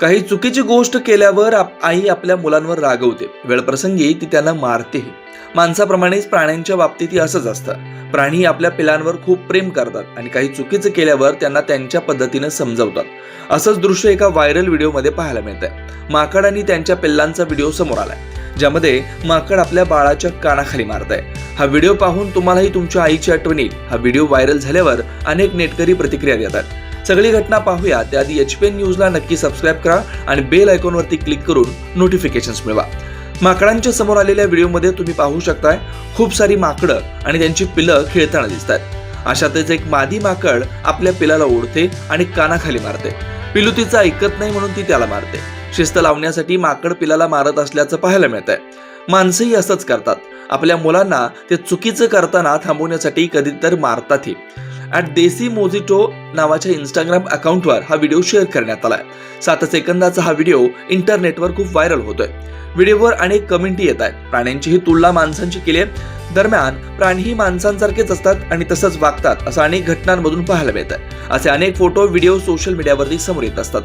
काही चुकीची गोष्ट केल्यावर आप- आई आपल्या मुलांवर रागवते. वेळप्रसंगी ती त्यांना मारते माणसाप्रमाणेच प्राण्यांच्या बाबतीतही असंच असतं. प्राणी आपल्या पिलांवर खूप प्रेम करतात आणि काही चुकीचं केल्यावर त्यांना त्यांच्या पद्धतीनं समजवतात. असंच दृश्य एका व्हायरल व्हिडिओमध्ये पाहायला मिळतंय. माकड आणि त्यांच्या पिल्लांचा व्हिडिओ समोर आलाय. ज्यामध्ये माकड आपल्या बाळाच्या कानाखाली मारत आहे हा व्हिडिओ पाहून तुम्हालाही तुमच्या आईची आठवण येईल. हा व्हिडिओ व्हायरल झाल्यावर अनेक नेटकरी प्रतिक्रिया देतात. सगळी घटना पाहूया. त्याआधी एच पी एन न्यूजला नक्की सबस्क्राईब करा आणि बेल आयकॉनवरती क्लिक करून नोटिफिकेशन्स मिळवा. माकडांच्या समोर आलेल्या व्हिडिओमध्ये तुम्ही पाहू शकताय खूप सारी माकडं आणि त्यांची पिलं खेळताना दिसतात. अशातच एक मादी माकड आपल्या पिलाला ओढते आणि कानाखाली मारते. पिलू तिचं ऐकत नाही म्हणून ती त्याला मारते. शिस्त लावण्यासाठी माकड पिलाला मारत असल्याचं पाहायला मिळतंय. माणसंही असंच करतात. आपल्या मुलांना ते चुकीचं करताना थांबवण्यासाठी कधी तर मारतातही ॲट देसी मोजिटो नावाच्या इंस्टाग्राम अकाउंटवर हा व्हिडिओ शेअर करण्यात आलाय. सात सेकंदाचा हा व्हिडिओ इंटरनेटवर खूप व्हायरल होतोय. व्हिडिओवर अनेक कमेंटी येत आहेत. प्राण्यांची ही तुलना माणसांची केली आहे दरम्यान प्राणीही माणसांसारखेच असतात आणि तसंच वागतात असं अनेक घटनांमधून पाहायला मिळतं असे अनेक फोटो व्हिडिओ सोशल मीडियावरती समोर येत असतात.